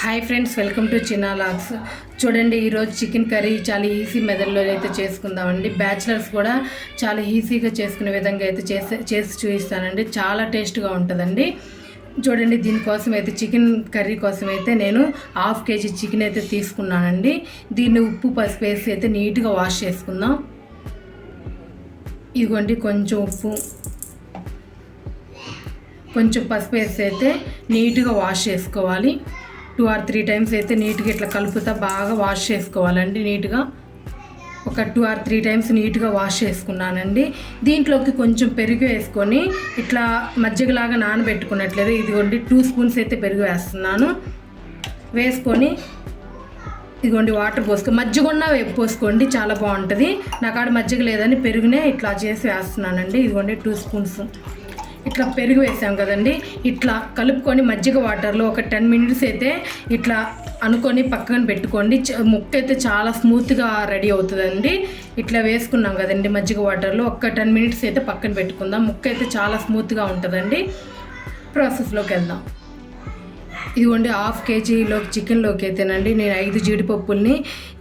Hi friends welcome to Chinna lakhs చూడండి ఈరోజు chicken curry చాలా ఈజీ మెథడ్లో అయితే చేసుకుందామండి. బ్యాచిలర్స్ కూడా చాలా ఈజీగా చేసుకునే విధంగా అయితే చేసే చేసి చూపిస్తానండి. చాలా టేస్ట్గా ఉంటుందండి. చూడండి దీనికోసం అయితే చికెన్ కర్రీ కోసం అయితే నేను హాఫ్ కేజీ చికెన్ అయితే తీసుకున్నానండి. దీన్ని ఉప్పు పసుపు వేసి అయితే నీట్గా వాష్ చేసుకుందాం. ఇదిగోండి కొంచెం ఉప్పు. కొంచెం పసుపు వేసి అయితే నీట్గా వాష్ చేసుకోవాలి. టూ ఆర్ త్రీ టైమ్స్ అయితే నీట్గా ఇట్లా కలుపుతా బాగా వాష్ చేసుకోవాలండి నీట్గా. ఒక టూ ఆర్ త్రీ టైమ్స్ నీట్గా వాష్ చేసుకున్నానండి. దీంట్లోకి కొంచెం పెరుగు వేసుకొని ఇట్లా మజ్జిగలాగా నానబెట్టుకున్నట్లేదు ఇదిగోండి టూ స్పూన్స్ అయితే పెరుగు వేస్తున్నాను. వేసుకొని ఇదిగోండి వాటర్ పోసుకో మజ్జిగ ఉన్న పోసుకోండి చాలా బాగుంటుంది. నా కాడ మజ్జిగ లేదని పెరుగునే ఇట్లా చేసి వేస్తున్నానండి. ఇదిగోండి టూ స్పూన్స్. ఇట్లా పెరుగు వేసాం కదండి. ఇట్లా కలుపుకొని మజ్జిగ వాటర్లో ఒక టెన్ మినిట్స్ అయితే ఇట్లా అనుకొని పక్కన పెట్టుకోండి. ముక్క అయితే చాలా స్మూత్గా రెడీ అవుతుందండి. ఇట్లా వేసుకున్నాం కదండి మజ్జిగ వాటర్లో. ఒక టెన్ మినిట్స్ అయితే పక్కన పెట్టుకుందాం. ముక్క అయితే చాలా స్మూత్గా ఉంటుందండి. ప్రాసెస్లోకి వెళ్దాం. ఇదిగోండి హాఫ్ కేజీలో చికెన్లోకి అయితేనండి నేను ఐదు జీడిపప్పుల్ని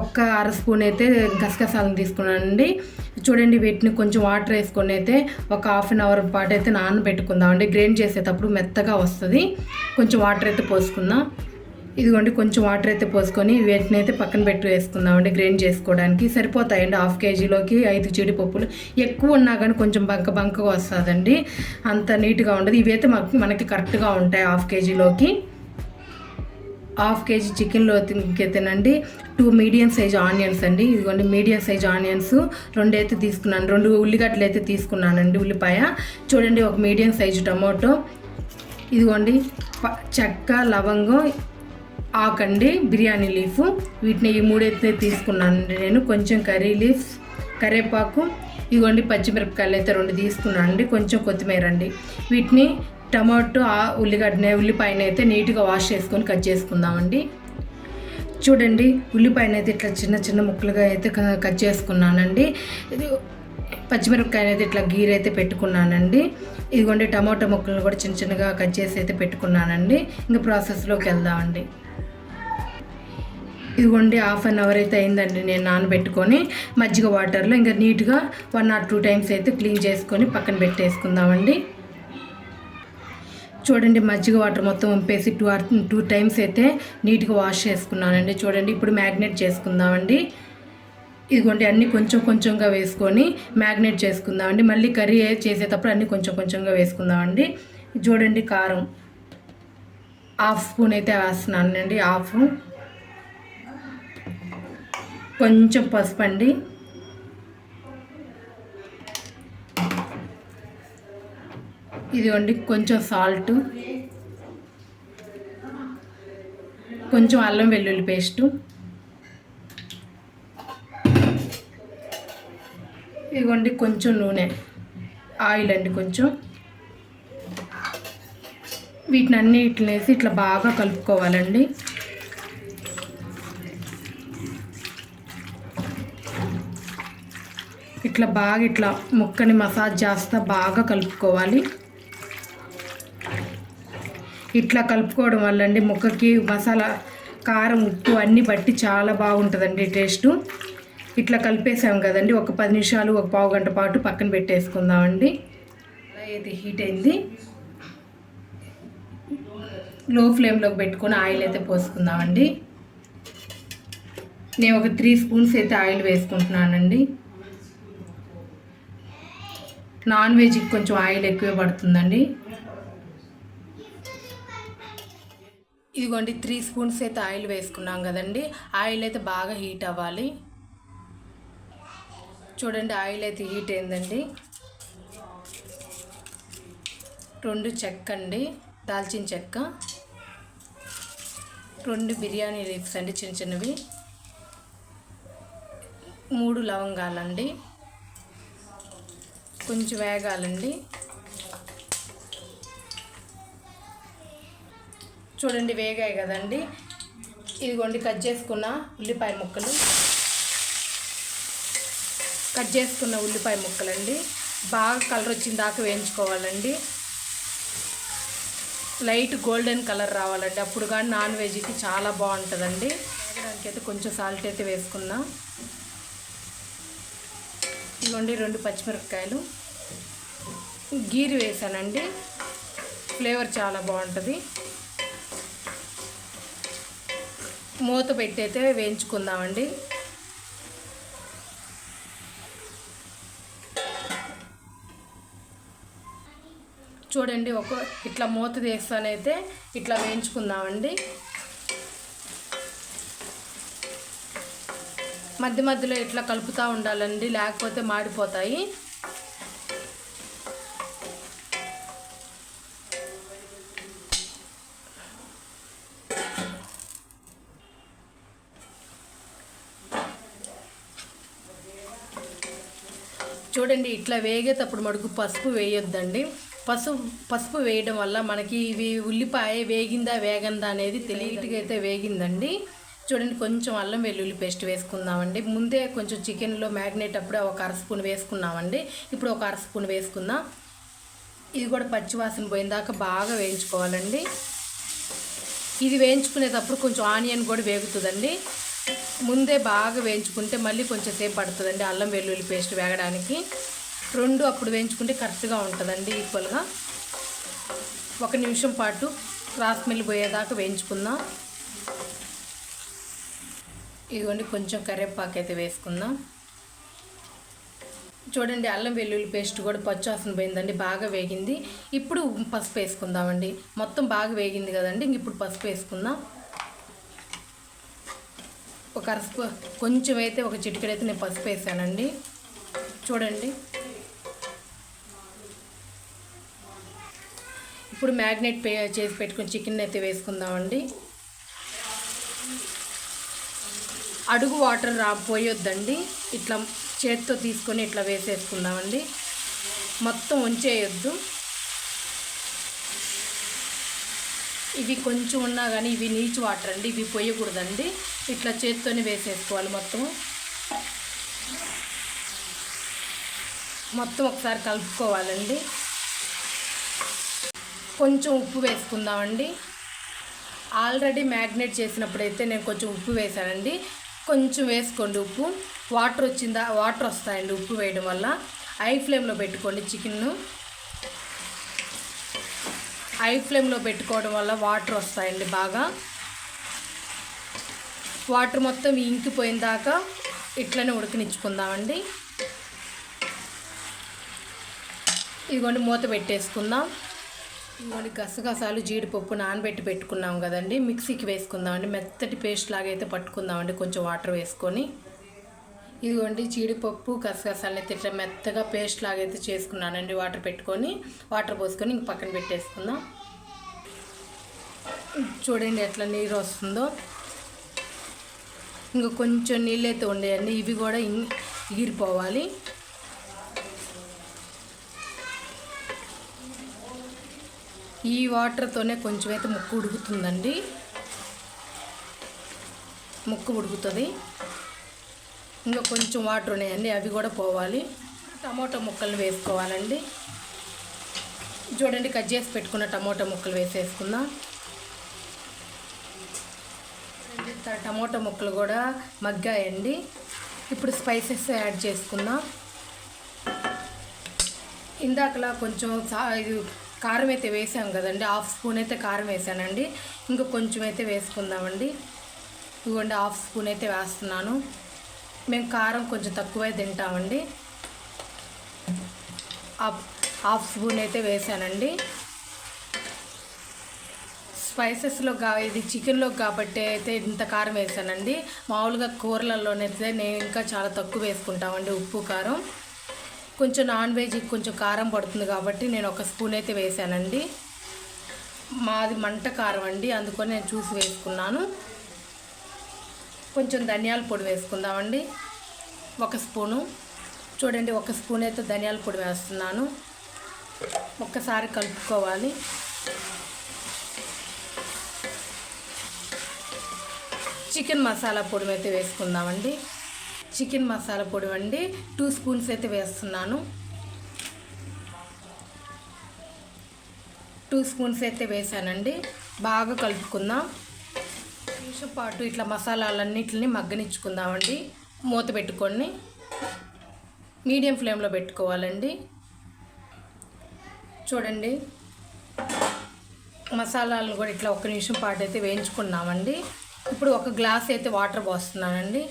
ఒక్క అర స్పూన్ అయితే గసగసాలను తీసుకున్నానండి. చూడండి వీటిని కొంచెం వాటర్ వేసుకొని అయితే ఒక హాఫ్ అన్ అవర్ పాటు అయితే నానబెట్టుకుందామండి. గ్రైండ్ చేసేటప్పుడు మెత్తగా వస్తుంది. కొంచెం వాటర్ అయితే పోసుకుందాం. ఇదిగోండి కొంచెం వాటర్ అయితే పోసుకొని వీటిని అయితే పక్కన పెట్టి వేసుకుందామండి గ్రైండ్ చేసుకోవడానికి. సరిపోతాయండి హాఫ్ కేజీలోకి ఐదు జీడిపప్పులు. ఎక్కువ ఉన్నా కానీ కొంచెం బంక బంకగా వస్తుందండి. అంత నీట్గా ఉండదు. ఇవైతే మాకు మనకి కరెక్ట్గా ఉంటాయి హాఫ్ కేజీలోకి. హాఫ్ కేజీ చికెన్లో తినండి. టూ మీడియం సైజ్ ఆనియన్స్ అండి. ఇదిగోండి మీడియం సైజ్ ఆనియన్స్ రెండు అయితే తీసుకున్నాను. రెండు ఉల్లిగడ్డలు అయితే తీసుకున్నానండి ఉల్లిపాయ. చూడండి ఒక మీడియం సైజు టమాటో. ఇదిగోండి ప- చెక్క లవంగం ఆకండి బిర్యానీ లీఫ్. వీటిని ఈ మూడైతే తీసుకున్నానండి నేను. కొంచెం కర్రీ లీఫ్స్ కరివేపాకు ఇదిగోండి పచ్చిమిరపకాయలు అయితే రెండు తీసుకున్నానండి. కొంచెం కొత్తిమీర అండి. వీటిని టమాటో ఆ ఉల్లిగడ్డ ఉల్లిపాయని అయితే నీట్గా వాష్ చేసుకొని కట్ చేసుకుందామండి. చూడండి ఉల్లిపాయన అయితే ఇట్లా చిన్న చిన్న ముక్కలుగా అయితే కట్ చేసుకున్నానండి. ఇది పచ్చిమిరపకాయని అయితే ఇట్లా గీర అయితే పెట్టుకున్నానండి. ఇదిగోండి టమాటో ముక్కలు కూడా చిన్న చిన్నగా కట్ చేసి అయితే పెట్టుకున్నానండి. ఇంకా ప్రాసెస్లోకి వెళ్దామండి. ఇదిగోండి హాఫ్ అన్ అవర్ అయితే అయిందండి నేను నానబెట్టుకొని. మజ్జిగ వాటర్లో ఇంకా నీట్గా వన్ ఆర్ టూ టైమ్స్ అయితే క్లీన్ చేసుకొని పక్కన పెట్టేసుకుందామండి. చూడండి మజ్జిగ వాటర్ మొత్తం వంపేసి టూ ఆర్ టూ టైమ్స్ అయితే నీట్గా వాష్ చేసుకున్నానండి. చూడండి ఇప్పుడు మ్యాగ్నేట్ చేసుకుందామండి. ఇదిగోండి అన్నీ కొంచెం కొంచెంగా వేసుకొని మ్యాగ్నేట్ చేసుకుందామండి. మళ్ళీ కర్రీ చేసేటప్పుడు అన్నీ కొంచెం కొంచెంగా వేసుకుందామండి. చూడండి కారం. హాఫ్ స్పూన్ అయితే వేస్తున్నానండి హాఫ్. కొంచెం పసుపు అండి. ఇదిగోండి కొంచెం సాల్ట్ కొంచెం అల్లం వెల్లుల్లి పేస్టు. ఇదిగోండి కొంచెం నూనె ఆయిల్ అండి కొంచెం. వీటిని అన్నిటిని వేసి ఇట్లా బాగా కలుపుకోవాలండి. ఇట్లా బాగా ఇట్లా ముక్కని మసాజ్ చేస్తా బాగా కలుపుకోవాలి. ఇట్లా కలుపుకోవడం వల్ల అండి ముక్కకి మసాలా కారం ఉప్పు అన్నీ బట్టి చాలా బాగుంటుందండి టేస్టు. ఇట్లా కలిపేసాం కదండి ఒక పది నిమిషాలు ఒక పావు గంట పాటు పక్కన పెట్టేసుకుందామండి. అయితే హీట్ అయింది. లో ఫ్లేమ్లోకి పెట్టుకొని ఆయిల్ అయితే పోసుకుందామండి. నేను ఒక త్రీ స్పూన్స్ అయితే ఆయిల్ వేసుకుంటున్నానండి. నాన్ వెజ్కి కొంచెం ఆయిల్ ఎక్కువే పడుతుందండి. ఇదిగోండి త్రీ స్పూన్స్ అయితే ఆయిల్ వేసుకున్నాం కదండి. ఆయిల్ అయితే బాగా హీట్ అవ్వాలి. చూడండి ఆయిల్ అయితే హీట్ అయిందండి. రెండు చెక్క అండి దాల్చిన చెక్క. రెండు బిర్యానీ లీవ్స్ అండి చిన్న చిన్నవి. మూడు లవంగాలండి. కొంచెం వేగాలండి. చూడండి వేగాయి కదండి. ఇదిగోండి కట్ చేసుకున్న ఉల్లిపాయ ముక్కలు. కట్ చేసుకున్న ఉల్లిపాయ ముక్కలండి. బాగా కలర్ వచ్చిన దాకా వేయించుకోవాలండి. లైట్ గోల్డెన్ కలర్ రావాలండి. అప్పుడు కానీ నాన్ వెజ్కి చాలా బాగుంటుందండి. దానికి అయితే కొంచెం సాల్ట్ అయితే వేసుకున్నా. ఇవ్వండి రెండు పచ్చిమిరపకాయలు. గీరి వేసానండి. ఫ్లేవర్ చాలా బాగుంటుంది. మూత పెట్టి అయితే వేయించుకుందామండి. చూడండి ఒక ఇట్లా మూత తీస్తానైతే ఇట్లా వేయించుకుందామండి. మధ్య మధ్యలో ఇట్లా కలుపుతూ ఉండాలండి లేకపోతే మాడిపోతాయి. చూడండి ఇట్లా వేగేటప్పుడు మడుగు పసుపు వేయొద్దండి. పసుపు పసుపు వేయడం వల్ల మనకి ఇవి ఉల్లిపాయ వేగిందా వేగందా అనేది తెలియట్గా అయితే వేగిందండి. చూడండి కొంచెం అల్లం వెల్లుల్లి పేస్ట్ వేసుకుందామండి. ముందే కొంచెం చికెన్లో మ్యాగ్నేట్ అప్పుడే ఒక అర స్పూన్ వేసుకున్నామండి. ఇప్పుడు ఒక అర స్పూన్ వేసుకుందాం. ఇది కూడా పచ్చివాసన పోయిందాక బాగా వేయించుకోవాలండి. ఇది వేయించుకునేటప్పుడు కొంచెం ఆనియన్ కూడా వేగుతుందండి. ముందే బాగా వేయించుకుంటే మళ్ళీ కొంచెం సేపు పడుతుందండి. అల్లం వెల్లుల్లి పేస్ట్ వేగడానికి. రెండు అప్పుడు వేయించుకుంటే కరెక్ట్గా ఉంటుందండి ఈక్వల్గా. ఒక నిమిషం పాటు రాస్మెల్ మెల్లిపోయేదాకా వేయించుకుందాం. ఇదిగోండి కొంచెం కరివేపాకు అయితే వేసుకుందాం. చూడండి అల్లం వెల్లుల్లి పేస్ట్ కూడా పచ్చాసన పోయిందండి బాగా వేగింది. ఇప్పుడు పసుపు వేసుకుందామండి. మొత్తం బాగా వేగింది కదండి ఇంక ఇప్పుడు పసుపు వేసుకుందాం. ఒక అరస్పు కొంచెం అయితే ఒక చిటికెడైతే నేను పసుపు వేసానండి. చూడండి. ఇప్పుడు మ్యాగ్నెట్ పే చేసి పెట్టుకుని చికెన్ అయితే వేసుకుందామండి. అడుగు వాటర్ రా పోయొద్దండి. ఇట్లా చేతితో తీసుకొని ఇట్లా వేసేసుకుందామండి. మొత్తం ఉంచేయొద్దు. ఇవి కొంచెం ఉన్నా కానీ ఇవి నీచు వాటర్ అండి ఇవి పోయకూడదండి. ఇట్లా చేతితోనే వేసేసుకోవాలి మొత్తం. మొత్తం ఒకసారి కలుపుకోవాలండి. కొంచెం ఉప్పు వేసుకుందామండి. ఆల్రెడీ మ్యాగ్నేట్ చేసినప్పుడైతే నేను కొంచెం ఉప్పు వేసానండి. కొంచెం వేసుకోండి ఉప్పు. వాటర్ వచ్చిందా వాటర్ వస్తాయండి ఉప్పు వేయడం వల్ల. ఐ ఫ్లేమ్లో పెట్టుకోండి చికెన్ను. ఐ ఫ్లేమ్లో పెట్టుకోవడం వల్ల వాటర్ వస్తాయండి బాగా. వాటర్ మొత్తం ఇంకిపోయిన దాకా ఇట్లనే ఉడికినిచ్చుకుందామండి. ఇదిగోండి మూత పెట్టేసుకుందాం. ఇదిగోండి గసగసాలు జీడిపప్పు నానబెట్టి పెట్టుకున్నాం కదండి. మిక్సీకి వేసుకుందామండి. మెత్తటి పేస్ట్ లాగా అయితే పట్టుకుందామండి. కొంచెం వాటర్ వేసుకొని. ఇదిగోండి జీడిపప్పు గసగసాలు అయితే ఇట్లా మెత్తగా పేస్ట్ లాగా అయితే చేసుకున్నానండి. వాటర్ పెట్టుకొని వాటర్ పోసుకొని ఇంక పక్కన పెట్టేసుకుందాం. చూడండి ఎట్లా నీరు వస్తుందో. ఇంకా కొంచెం నీళ్ళు అయితే ఉండేయండి. ఇవి కూడా ఇం- ఎగిరిపోవాలి ఈ వాటర్తోనే కొంచెం అయితే ముక్కు ఉడుకుతుందండి. ముక్కు ఉడుకుతుంది. ఇంకా కొంచెం వాటర్ ఉన్నాయండి అవి కూడా పోవాలి. టమాటో ముక్కలు వేసుకోవాలండి. చూడండి కట్ చేసి పెట్టుకున్న టమాటో ముక్కలు వేసేసుకుందాం. టమాటో ముక్కలు కూడా మగ్గాయండి. ఇప్పుడు స్పైసెస్ యాడ్ చేసుకుందాం. ఇందాకలా కొంచెం సా- ఇది కారం అయితే వేసాం కదండి హాఫ్ స్పూన్ అయితే కారం వేసానండి. ఇంకా కొంచెం అయితే వేసుకుందామండి. ఇదిగోండి హాఫ్ స్పూన్ అయితే వేస్తున్నాను. మేము కారం కొంచెం తక్కువే తింటామండి. హాఫ్ స్పూన్ అయితే వేసానండి. స్పైసెస్లో కా ఇది చికెన్లో కాబట్టి అయితే ఇంత కారం వేసానండి. మామూలుగా కూరలలోనైతే నేను ఇంకా చాలా తక్కువ వేసుకుంటామండి ఉప్పు కారం. కొంచెం నాన్ వెజ్ కొంచెం కారం పడుతుంది కాబట్టి నేను ఒక స్పూన్ అయితే వేసానండి. మాది మంట కారం అండి అందుకని నేను చూసి వేసుకున్నాను. కొంచెం ధనియాల పొడి వేసుకుందామండి. ఒక స్పూను. చూడండి ఒక స్పూన్ అయితే ధనియాల పొడి వేస్తున్నాను. ఒక్కసారి కలుపుకోవాలి. చికెన్ మసాలా పొడి అయితే వేసుకుందామండి. చికెన్ మసాలా పొడి అండి. టూ స్పూన్స్ అయితే వేస్తున్నాను. టూ స్పూన్స్ అయితే వేసానండి. బాగా కలుపుకుందాం. నిమిషం పాటు ఇట్లా మసాలాలన్నిటిని మగ్గనిచ్చుకుందామండి. మూత పెట్టుకొని మీడియం ఫ్లేమ్లో పెట్టుకోవాలండి. చూడండి. మసాలాలను కూడా ఇట్లా ఒక నిమిషం పాటు అయితే వేయించుకున్నామండి. ఇప్పుడు ఒక గ్లాస్ అయితే వాటర్ పోస్తున్నానండి.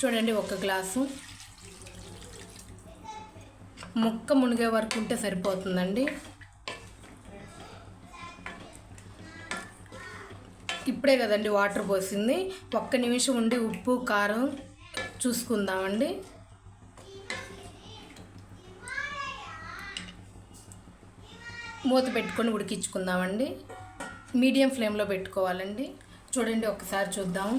చూడండి ఒక గ్లాసు. ముక్క మునిగే వరకు ఉంటే సరిపోతుందండి. ఇప్పుడే కదండి వాటర్ పోసింది. ఒక్క నిమిషం ఉండి ఉప్పు కారం చూసుకుందామండి. మూత పెట్టుకొని ఉడికించుకుందామండి. మీడియం ఫ్లేమ్లో పెట్టుకోవాలండి. చూడండి ఒకసారి చూద్దాం.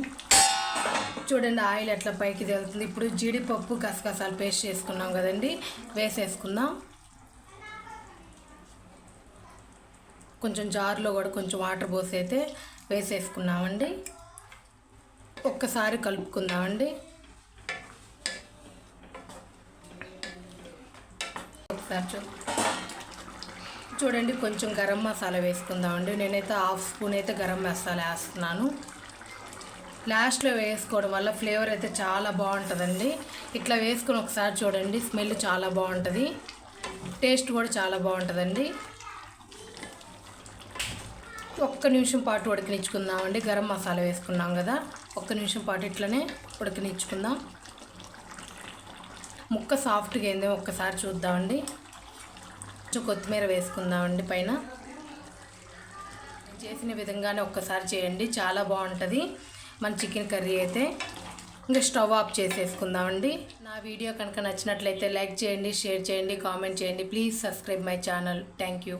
చూడండి ఆయిల్ ఎట్లా పైకి తేలుతుంది. ఇప్పుడు జీడిపప్పు గసగసాలు పేస్ట్ చేసుకున్నాం కదండి. వేసేసుకుందాం. కొంచెం జార్లో కూడా కొంచెం వాటర్ పోసి అయితే వేసేసుకున్నామండి. ఒక్కసారి కలుపుకుందామండి. ఒకసారి చూ చూడండి కొంచెం గరం మసాలా వేసుకుందామండి. నేనైతే హాఫ్ స్పూన్ అయితే గరం మసాలా వేస్తున్నాను. లాస్ట్లో వేసుకోవడం వల్ల ఫ్లేవర్ అయితే చాలా బాగుంటుందండి. ఇట్లా వేసుకొని ఒకసారి చూడండి స్మెల్ చాలా బాగుంటుంది. టేస్ట్ కూడా చాలా బాగుంటుందండి. ఒక్క నిమిషం పాటు ఉడకనిచ్చుకుందామండి. గరం మసాలా వేసుకున్నాం కదా ఒక్క నిమిషం పాటు ఇట్లనే ఉడకనిచ్చుకుందాం. ముక్క సాఫ్ట్గా అయింది ఒక్కసారి చూద్దామండి. కొంచెం కొత్తిమీర వేసుకుందామండి పైన. చేసిన విధంగానే ఒక్కసారి చేయండి చాలా బాగుంటుంది. మన చికెన్ కర్రీ అయితే ఇంకా స్టవ్ ఆఫ్ చేసేసుకుందామండి. నా వీడియో కనుక నచ్చినట్లయితే లైక్ చేయండి షేర్ చేయండి కామెంట్ చేయండి. Please subscribe my channel. Thank you.